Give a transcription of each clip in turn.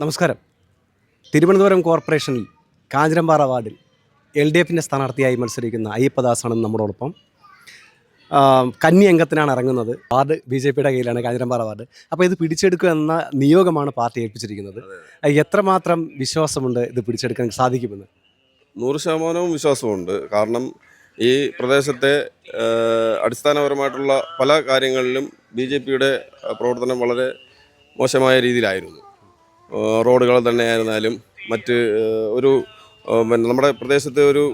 നമസ്കാരം. തിരുവനന്തപുരം കോർപ്പറേഷനിൽ കാഞ്ഞിരമ്പാറ വാർഡിൽ എൽ ഡി എഫിന്റെ സ്ഥാനാർത്ഥിയായി മത്സരിക്കുന്ന അയ്യപ്പദാസാണ് നമ്മളോടൊപ്പം കന്നി അംഗത്തിനാണ് ഇറങ്ങുന്നത്. വാർഡ് ബി ജെ പിയുടെ കയ്യിലാണ് കാഞ്ഞിരമ്പാറ വാർഡ്. അപ്പോൾ ഇത് പിടിച്ചെടുക്കുക എന്ന നിയോഗമാണ് പാർട്ടി ഏൽപ്പിച്ചിരിക്കുന്നത്. എത്രമാത്രം വിശ്വാസമുണ്ട് ഇത് പിടിച്ചെടുക്കാൻ സാധിക്കുമെന്ന്? നൂറ് ശതമാനവും വിശ്വാസമുണ്ട്. കാരണം ഈ പ്രദേശത്തെ അടിസ്ഥാനപരമായിട്ടുള്ള പല കാര്യങ്ങളിലും ബി ജെ പിയുടെ പ്രവർത്തനം വളരെ മോശമായ രീതിയിലായിരുന്നു. റോഡുകൾ തന്നെയായിരുന്നാലും മറ്റ് ഒരു പിന്നെ നമ്മുടെ പ്രദേശത്തെ ഒരു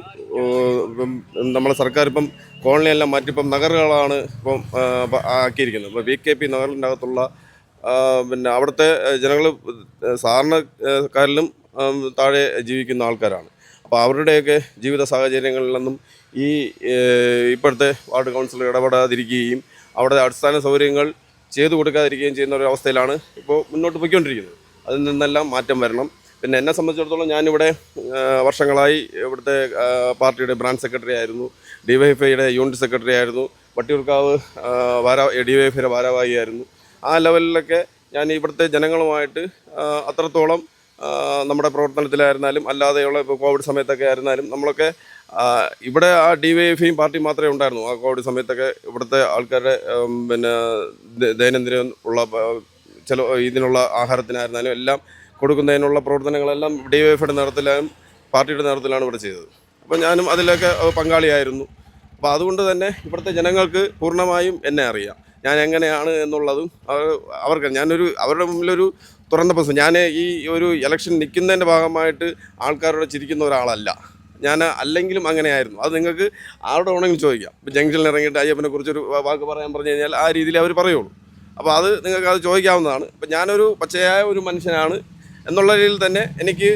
നമ്മുടെ സർക്കാർ ഇപ്പം കോളനിയെല്ലാം മാറ്റി ഇപ്പം നഗറുകളാണ് ഇപ്പം ആക്കിയിരിക്കുന്നത് ഇപ്പോൾ വി കെ പി നഗറിന്റെ അകത്തുള്ള പിന്നെ അവിടുത്തെ ജനങ്ങൾ സാധാരണക്കാരിലും താഴെ ജീവിക്കുന്ന ആൾക്കാരാണ്. അപ്പോൾ അവരുടെയൊക്കെ ജീവിത സാഹചര്യങ്ങളിൽ നിന്നും ഈ ഇപ്പോഴത്തെ വാർഡ് കൗൺസിലർ ഇടപെടാതിരിക്കുകയും അവിടെ അടിസ്ഥാന സൗകര്യങ്ങൾ ചെയ്തു കൊടുക്കാതിരിക്കുകയും ചെയ്യുന്ന ഒരു അവസ്ഥയിലാണ് ഇപ്പോൾ മുന്നോട്ട് പോയിക്കൊണ്ടിരിക്കുന്നത്. അതിൽ നിന്നെല്ലാം മാറ്റം വരണം. പിന്നെ എന്നെ സംബന്ധിച്ചിടത്തോളം ഞാനിവിടെ വർഷങ്ങളായി ഇവിടുത്തെ പാർട്ടിയുടെ ബ്രാഞ്ച് സെക്രട്ടറി ആയിരുന്നു. ഡിവൈഎഫ്ഐയുടെ യൂണിറ്റ് സെക്രട്ടറി ആയിരുന്നു. വട്ടിയൂർക്കാവ് വാരാ ഡിവൈഎഫ്ഐയുടെ ഭാരവാഹി ആയിരുന്നു. ആ ലെവലിലൊക്കെ ഞാൻ ഇവിടുത്തെ ജനങ്ങളുമായിട്ട് അത്രത്തോളം നമ്മുടെ പ്രവർത്തനത്തിലായിരുന്നാലും അല്ലാതെയുള്ള ഇപ്പോൾ കോവിഡ് സമയത്തൊക്കെ ആയിരുന്നാലും നമ്മളൊക്കെ ഇവിടെ ആ ഡി വൈ എഫ് ഐയും പാർട്ടി മാത്രമേ ഉണ്ടായിരുന്നു. ആ കോവിഡ് സമയത്തൊക്കെ ഇവിടുത്തെ ആൾക്കാരുടെ പിന്നെ ദൈനംദിനം ഉള്ള ചില ഇതിനുള്ള ആഹാരത്തിനായിരുന്നാലും എല്ലാം കൊടുക്കുന്നതിനുള്ള പ്രവർത്തനങ്ങളെല്ലാം ഡി വൈ എഫിയുടെ നേതൃത്വത്തിലും പാർട്ടിയുടെ നേതൃത്വത്തിലാണ് ഇവിടെ ചെയ്തത്. അപ്പോൾ ഞാനും അതിലൊക്കെ പങ്കാളിയായിരുന്നു. അപ്പോൾ അതുകൊണ്ട് തന്നെ ഇവിടുത്തെ ജനങ്ങൾക്ക് പൂർണമായും എന്നെ അറിയാം. ഞാൻ എങ്ങനെയാണ് എന്നുള്ളതും അവർ അവർക്ക് ഞാനൊരു അവരുടെ മുമ്പിലൊരു തുറന്ന പ്രശ്നം. ഞാൻ ഈ ഒരു ഇലക്ഷൻ നിൽക്കുന്നതിന്റെ ഭാഗമായിട്ട് ആൾക്കാരോട് ചിരിക്കുന്ന ഒരാളല്ല. ഞാൻ അല്ലെങ്കിലും അങ്ങനെയായിരുന്നു. അത് നിങ്ങൾക്ക് ആരുടെ വേണമെങ്കിലും ചോദിക്കാം. ഇപ്പം ജംഗ്ഷനിൽ ഇറങ്ങിയിട്ട് അയ്യപ്പനെ കുറിച്ചൊരു വാക്ക് പറയാൻ പറഞ്ഞു കഴിഞ്ഞാൽ ആ രീതിയിൽ അവർ പറയുള്ളൂ. അപ്പോൾ അത് നിങ്ങൾക്ക് അത് ചോദിക്കാവുന്നതാണ്. ഇപ്പം ഞാനൊരു പച്ചയായ ഒരു മനുഷ്യനാണ് എന്നുള്ള രീതിയിൽ തന്നെ എനിക്ക്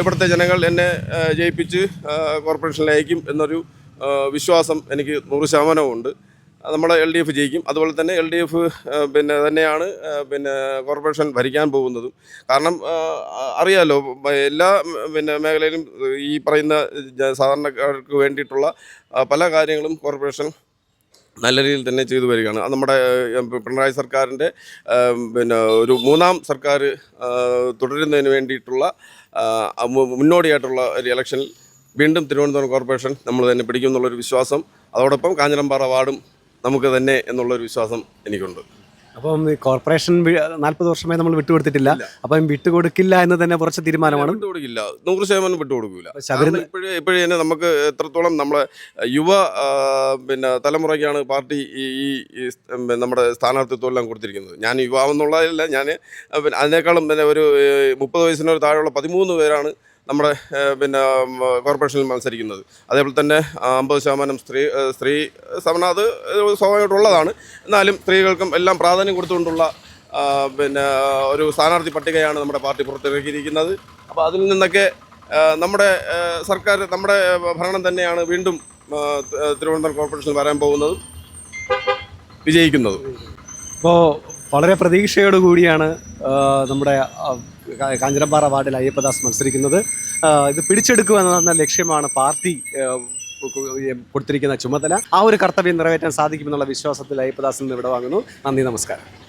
ഇവിടുത്തെ ജനങ്ങൾ എന്നെ ജയിപ്പിച്ച് കോർപ്പറേഷനിലേക്കും എന്നൊരു വിശ്വാസം എനിക്ക് നൂറ് ശതമാനമുണ്ട് നമ്മുടെ എൽ ഡി എഫ് ജയിക്കും. അതുപോലെ തന്നെ എൽ ഡി എഫ് പിന്നെ തന്നെയാണ് പിന്നെ കോർപ്പറേഷൻ ഭരിക്കാൻ പോകുന്നതും. കാരണം അറിയാലോ എല്ലാ പിന്നെ മേഖലയിലും ഈ പറയുന്ന സാധാരണക്കാർക്ക് വേണ്ടിയിട്ടുള്ള പല കാര്യങ്ങളും കോർപ്പറേഷൻ നല്ല രീതിയിൽ തന്നെ ചെയ്തു വരികയാണ്. അത് നമ്മുടെ പിണറായി സർക്കാരിന്റെ പിന്നെ ഒരു മൂന്നാം സർക്കാർ തുടരുന്നതിന് വേണ്ടിയിട്ടുള്ള മുന്നോടിയായിട്ടുള്ള ഒരു ഇലക്ഷനിൽ വീണ്ടും തിരുവനന്തപുരം കോർപ്പറേഷൻ നമ്മൾ തന്നെ പിടിക്കും എന്നുള്ളൊരു വിശ്വാസം അതോടൊപ്പം കാഞ്ഞിരമ്പാറ വാർഡും നമുക്ക് തന്നെ എന്നുള്ളൊരു വിശ്വാസം എനിക്കുണ്ട്. അപ്പം കോർപ്പറേഷൻ നാൽപ്പത് വർഷമായി നമ്മൾ വിട്ടുകൊടുത്തിട്ടില്ല. അപ്പം വിട്ടുകൊടുക്കില്ല എന്ന് തന്നെ കുറച്ച് തീരുമാനമാണ്. വിട്ടുകൊടുക്കില്ല. നൂറ് ശതമാനം വിട്ടുകൊടുക്കില്ല ഇപ്പോഴേ ഇപ്പോഴേ തന്നെ നമുക്ക് എത്രത്തോളം നമ്മളെ യുവ പിന്നെ തലമുറയ്ക്കാണ് പാർട്ടി ഈ നമ്മുടെ സ്ഥാനാർത്ഥിത്വം എല്ലാം കൊടുത്തിരിക്കുന്നത്. ഞാൻ യുവാവെന്നുള്ളതല്ല ഞാൻ പിന്നെ അതിനേക്കാളും പിന്നെ ഒരു മുപ്പത് വയസ്സിനൊരു താഴെയുള്ള പതിമൂന്ന് പേരാണ് നമ്മുടെ പിന്നെ കോർപ്പറേഷനിൽ മത്സരിക്കുന്നത്. അതേപോലെ തന്നെ അമ്പത് ശതമാനം സ്ത്രീ സ്ത്രീ സമനം അത് സ്വാഭാവികമായിട്ടുള്ളതാണ്. എന്നാലും സ്ത്രീകൾക്കും എല്ലാം പ്രാധാന്യം കൊടുത്തുകൊണ്ടുള്ള പിന്നെ ഒരു സ്ഥാനാർത്ഥി പട്ടികയാണ് നമ്മുടെ പാർട്ടി പുറത്തിറക്കിയിരിക്കുന്നത്. അപ്പോൾ അതിൽ നിന്നൊക്കെ നമ്മുടെ സർക്കാർ നമ്മുടെ ഭരണം തന്നെയാണ് വീണ്ടും തിരുവനന്തപുരം കോർപ്പറേഷനിൽ വരാൻ പോകുന്നതും വിജയിക്കുന്നത്. ഇപ്പോൾ വളരെ പ്രതീക്ഷയോടുകൂടിയാണ് നമ്മുടെ കാഞ്ഞിരമ്പാറ വാർഡിൽ അയ്യപ്പദാസ് മത്സരിക്കുന്നത്. ഇത് പിടിച്ചെടുക്കുക എന്ന ലക്ഷ്യമാണ് പാർട്ടി കൊടുത്തിരിക്കുന്ന ചുമതല. ആ ഒരു കർത്തവ്യം നിറവേറ്റാൻ സാധിക്കുമെന്നുള്ള വിശ്വാസത്തിൽ അയ്യപ്പദാസിൽ നിന്ന് ഇവിടെ വാങ്ങുന്നു. നന്ദി നമസ്കാരം.